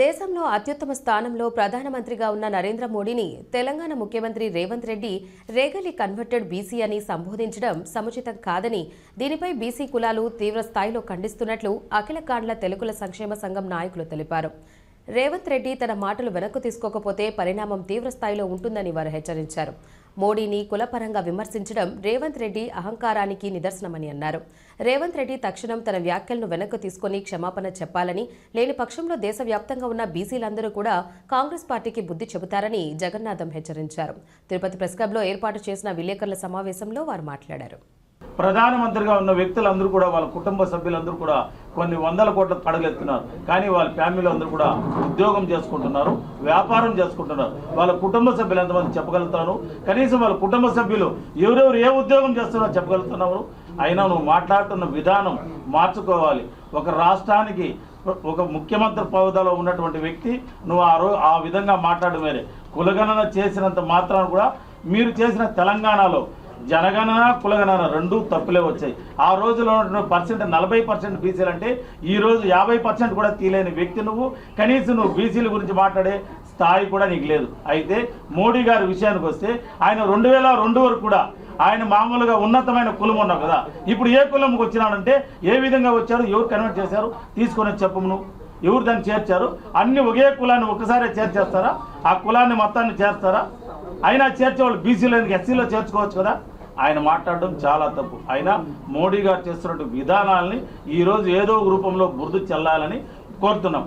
దేశంలో అత్యుత్తమ స్థానంలో ప్రధానమంత్రిగా ఉన్న నరేంద్ర మోడీని తెలంగాణ ముఖ్యమంత్రి రేవంత్ రెడ్డి రేగలి కన్వర్టెడ్ బీసీ అని సంబోధించడం సముచితం కాదని దీనిపై బీసీ కులాలు తీవ్ర స్థాయిలో ఖండిస్తున్నట్లు అఖిల కాండ్ల తెలుగుల సంక్షేమ సంఘం నాయకులు తెలిపారు. రేవంత్ రెడ్డి తన మాటలు వెనక్కు తీసుకోకపోతే పరిణామం తీవ్ర స్థాయిలో ఉంటుందని వారు హెచ్చరించారు. మోడీని కులపరంగా విమర్శించడం రేవంత్ రెడ్డి అహంకారానికి నిదర్శనమని అన్నారు. రేవంత్ రెడ్డి తక్షణం తన వ్యాఖ్యలను వెనక్కు తీసుకుని క్షమాపణ చెప్పాలని లేని పక్షంలో దేశవ్యాప్తంగా ఉన్న బీసీలందరూ కూడా కాంగ్రెస్ పార్టీకి బుద్ధి చెబుతారని జగన్నాథం హెచ్చరించారు. తిరుపతి ప్రెస్ క్లబ్లో ఏర్పాటు చేసిన విలేకరుల సమావేశంలో వారు మాట్లాడారు. ప్రధానమంత్రిగా ఉన్న వ్యక్తులందరూ కూడా వాళ్ళ కుటుంబ సభ్యులందరూ కూడా కొన్ని వందల కోట్ల పడగెత్తున్నారు. కానీ వాళ్ళ ఫ్యామిలీలో అందరూ కూడా ఉద్యోగం చేసుకుంటున్నారు వ్యాపారం చేసుకుంటున్నారు. వాళ్ళ కుటుంబ సభ్యులు ఎంతమంది చెప్పగలుగుతారు? కనీసం వాళ్ళ కుటుంబ సభ్యులు ఎవరెవరు ఏ ఉద్యోగం చేస్తున్నారో చెప్పగలుగుతున్నారు? అయినా నువ్వు మాట్లాడుతున్న విధానం మార్చుకోవాలి. ఒక రాష్ట్రానికి ఒక ముఖ్యమంత్రి పదవిలో ఉన్నటువంటి వ్యక్తి నువ్వు ఆ రో ఆ విధంగా మాట్లాడడం వేరే కులగణన చేసినంత మాత్రాన కూడా మీరు చేసిన తెలంగాణలో జనగణన కులగణన రెండు తప్పులే వచ్చాయి. ఆ రోజులో పర్సెంట్ నలభై పర్సెంట్ బీసీలు అంటే ఈ రోజు యాభై పర్సెంట్ కూడా తీలేని వ్యక్తి నువ్వు. కనీసం నువ్వు బీసీల గురించి మాట్లాడే స్థాయి కూడా నీకు లేదు. అయితే మోడీ గారి విషయానికి వస్తే ఆయన రెండు వేల రెండు వరకు కూడా ఆయన మామూలుగా ఉన్నతమైన కులం ఉన్నావు కదా. ఇప్పుడు ఏ కులంకి వచ్చినాడంటే ఏ విధంగా వచ్చారు ఎవరు కన్వర్ట్ చేశారు తీసుకొని వచ్చి చెప్పము నువ్వు. ఎవరు దాన్ని చేర్చారు? అన్ని ఒకే కులాన్ని ఒక్కసారే చేర్చేస్తారా? ఆ కులాన్ని మొత్తాన్ని చేస్తారా అయినా చేర్చేవాళ్ళు బీసీలో ఎస్సీలో చేర్చుకోవచ్చు కదా. ఆయన మాట్లాడడం చాలా తప్పు. అయినా మోడీ గారు చేస్తున్నటువంటి విధానాలని ఈరోజు ఏదో రూపంలో బురద చెల్లాలని కోరుతున్నాం.